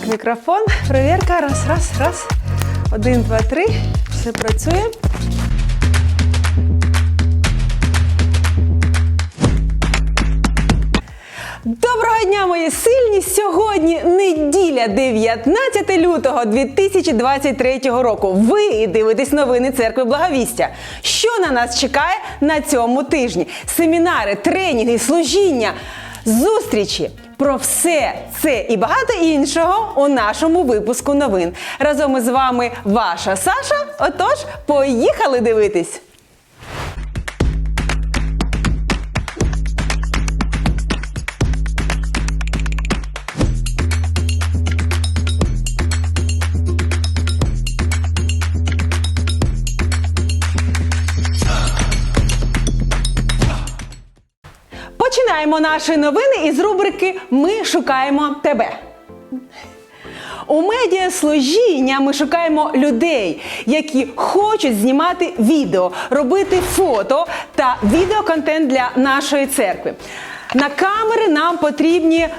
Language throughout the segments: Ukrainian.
Так, мікрофон. Перевірка. Раз, раз, раз. Один, два, три. Все працює. Доброго дня, мої сильні! Сьогодні неділя, 19 лютого 2023 року. Ви дивитесь новини церкви Благовістя. Що на нас чекає на цьому тижні? Семінари, тренінги, служіння, зустрічі. Про все це і багато іншого у нашому випуску новин. Разом із вами ваша Саша. Отож, поїхали дивитись! Починаємо наші новини із рубрики Ми шукаємо тебе. У медіаслужіння ми шукаємо людей, які хочуть знімати відео, робити фото та відеоконтент для нашої церкви. На камери нам потрібні е,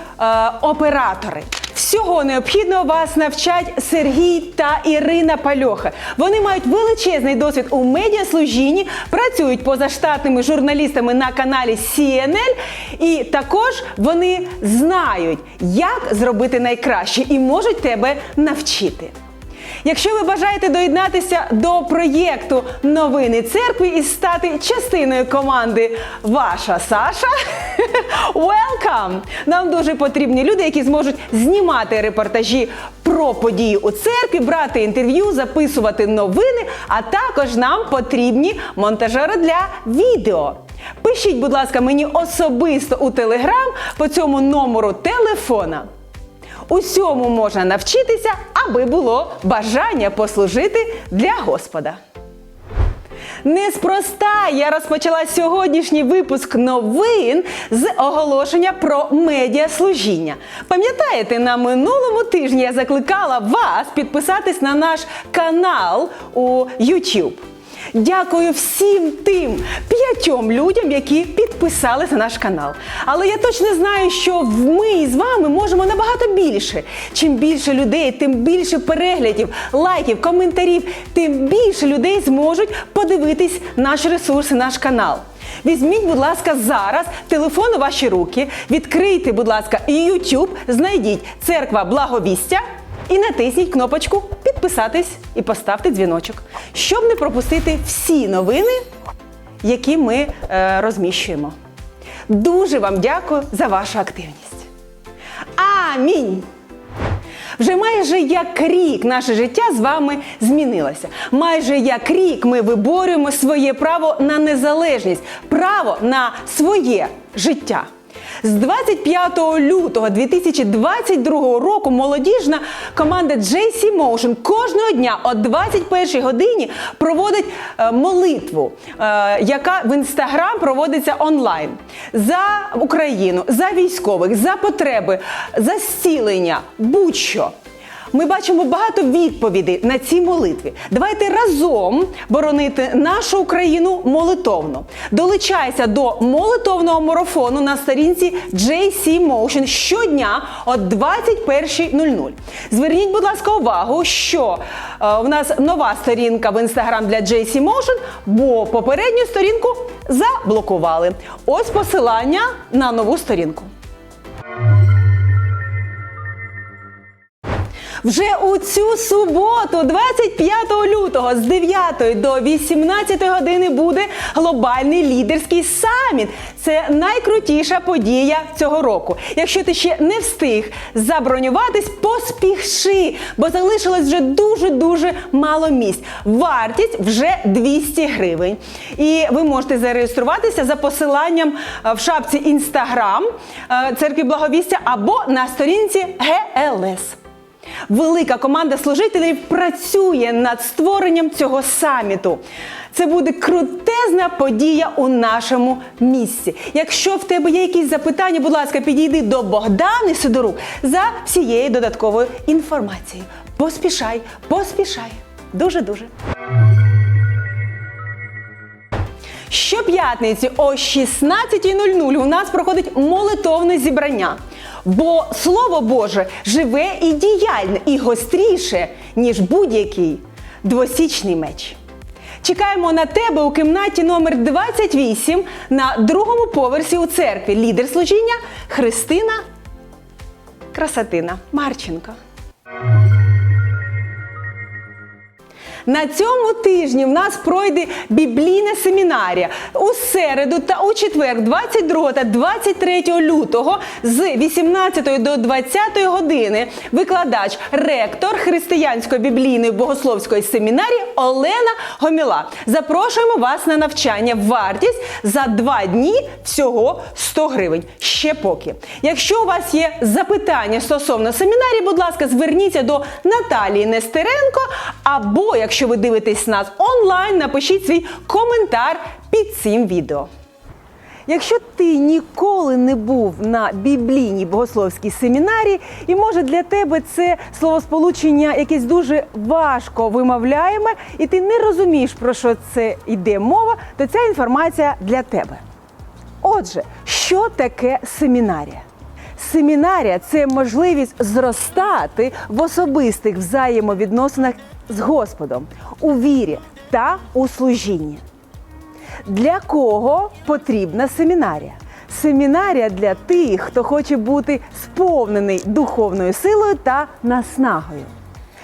оператори. Всього необхідного вас навчать Сергій та Ірина Пальоха. Вони мають величезний досвід у медіаслужінні, працюють позаштатними журналістами на каналі CNN, і також вони знають, як зробити найкраще і можуть тебе навчити. Якщо ви бажаєте доєднатися до проєкту Новини церкви і стати частиною команди Ваша Саша, welcome! Нам дуже потрібні люди, які зможуть знімати репортажі про події у церкві, брати інтерв'ю, записувати новини, а також нам потрібні монтажери для відео. Пишіть, будь ласка, мені особисто у Телеграм по цьому номеру телефона. Усьому можна навчитися, аби було бажання послужити для Господа. Неспроста я розпочала сьогоднішній випуск новин з оголошення про медіаслужіння. Пам'ятаєте, на минулому тижні я закликала вас підписатись на наш канал у YouTube. Дякую всім тим п'ятьом людям, які підписалися на наш канал. Але я точно знаю, що ми з вами можемо набагато більше. Чим більше людей, тим більше переглядів, лайків, коментарів, тим більше людей зможуть подивитись наші ресурси, наш канал. Візьміть, будь ласка, зараз телефон у ваші руки, відкрийте, будь ласка, YouTube, знайдіть церква благовістя і натисніть кнопочку підписатись і поставте дзвіночок, щоб не пропустити всі новини, які ми е, розміщуємо. Дуже вам дякую за вашу активність. Амінь! Вже майже як рік наше життя з вами змінилося. Майже як рік ми виборюємо своє право на незалежність, право на своє життя. З 25 лютого 2022 року молодіжна команда JC Motion кожного дня о 21 годині проводить е, молитву, е, яка в інстаграм проводиться онлайн за Україну, за військових, за потреби, за зцілення, будь-що. Ми бачимо багато відповідей на ці молитви. Давайте разом боронити нашу Україну молитовно. Долучайся до молитовного марафону на сторінці JC Motion щодня о 21.00. Зверніть, будь ласка, увагу, що е, у нас нова сторінка в інстаграм для JC Motion, бо попередню сторінку заблокували. Ось посилання на нову сторінку. Вже у цю суботу, 25 лютого, з 9 до 18 години буде глобальний лідерський саміт. Це найкрутіша подія цього року. Якщо ти ще не встиг забронюватись, поспіши, бо залишилось вже дуже дуже мало місць. Вартість вже 200 гривень. І ви можете зареєструватися за посиланням е, в шапці Інстаграм церкви Благовістя або на сторінці ГЛС. Велика команда служителів працює над створенням цього саміту. Це буде крутезна подія у нашому місці. Якщо в тебе є якісь запитання, будь ласка, підійди до Богдани Сидорук за всією додатковою інформацією. Поспішай, поспішай. Дуже дуже. Щоп'ятниці о 16.00 у нас проходить молитовне зібрання. Бо Слово Боже живе і діяльне, і гостріше, ніж будь-який двосічний меч. Чекаємо на тебе у кімнаті номер 28 на другому поверсі у церкві. Лідер служіння Христина Красатина Марченко. На цьому тижні в нас пройде біблійна семінарія у середу та у четвер, 22 та 23 лютого з 18 до 20 години. Викладач, ректор християнської біблійної богословської семінарії Олена Гоміла. Запрошуємо вас на навчання. Вартість за два дні всього 100 гривень. Ще поки. Якщо у вас є запитання стосовно семінарії, будь ласка, зверніться до Наталії Нестеренко. Або, якщо ви дивитесь нас онлайн, напишіть свій коментар під цим відео. Якщо ти ніколи не був на біблійній богословській семінарії, і може для тебе це словосполучення якесь дуже важко вимовляєме, і ти не розумієш, про що це йде мова, то ця інформація для тебе. Отже, що таке семінарія? Семінарія це можливість зростати в особистих взаємовідносинах з Господом у вірі та у служінні. Для кого потрібна семінарія? Семінарія для тих, хто хоче бути сповнений духовною силою та наснагою.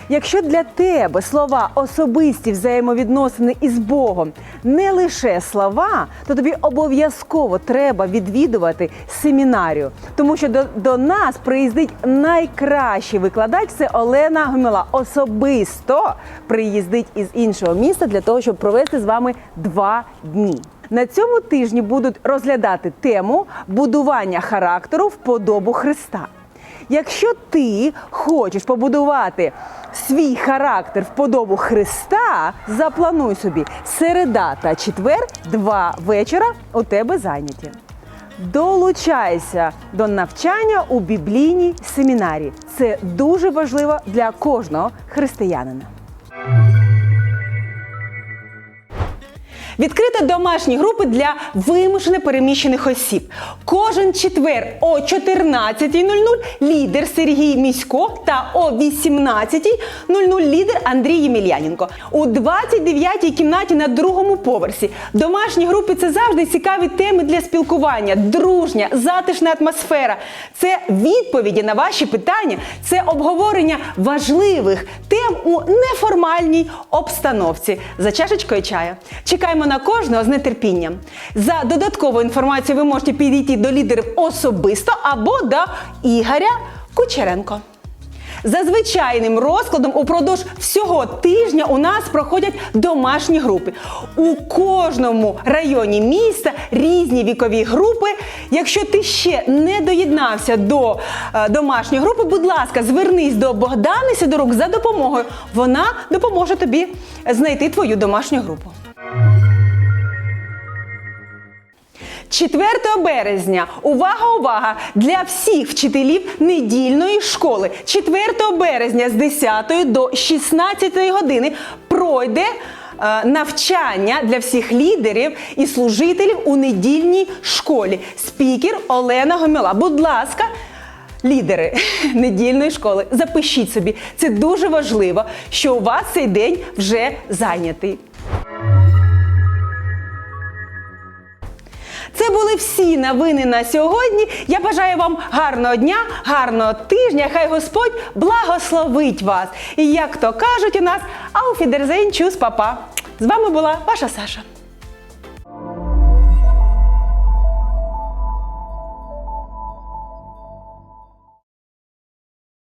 Якщо для тебе слова особисті взаємовідносини із Богом не лише слова, то тобі обов'язково треба відвідувати семінарію, тому що до, до нас приїздить найкращий викладач це Олена Гомела. Особисто приїздить із іншого міста для того, щоб провести з вами два дні. На цьому тижні будуть розглядати тему будування характеру в подобу Христа. Якщо ти хочеш побудувати свій характер в подобу Христа, заплануй собі середа та четвер, два вечора у тебе зайняті. Долучайся до навчання у біблійній семінарі. Це дуже важливо для кожного християнина. Відкрита домашні групи для вимушено переміщених осіб. Кожен четвер о 14.00 лідер Сергій Місько та о 18.00 лідер Андрій Ємельяненко. У 29-й кімнаті на другому поверсі. Домашні групи це завжди цікаві теми для спілкування, дружня, затишна атмосфера. Це відповіді на ваші питання, це обговорення важливих тем у неформальній обстановці за чашечкою чаю. Чекаємо на кожного з нетерпінням. За додатковою інформацією ви можете підійти до лідерів особисто або до Ігоря Кучеренко. За звичайним розкладом упродовж всього тижня у нас проходять домашні групи. У кожному районі міста різні вікові групи. Якщо ти ще не доєднався до е, домашньої групи, будь ласка, звернись до Богдани Сидорук за допомогою. Вона допоможе тобі знайти твою домашню групу. 4 березня. Увага, увага! Для всіх вчителів недільної школи. 4 березня з 10 до 16 години пройде е, навчання для всіх лідерів і служителів у недільній школі. Спікер Олена Гоміла. Будь ласка. Лідери недільної школи, запишіть собі, це дуже важливо, що у вас цей день вже зайнятий. Це були всі новини на сьогодні. Я бажаю вам гарного дня, гарного тижня. Хай Господь благословить вас. І як то кажуть у нас, ауфідерзейн чус, папа. З вами була ваша Саша.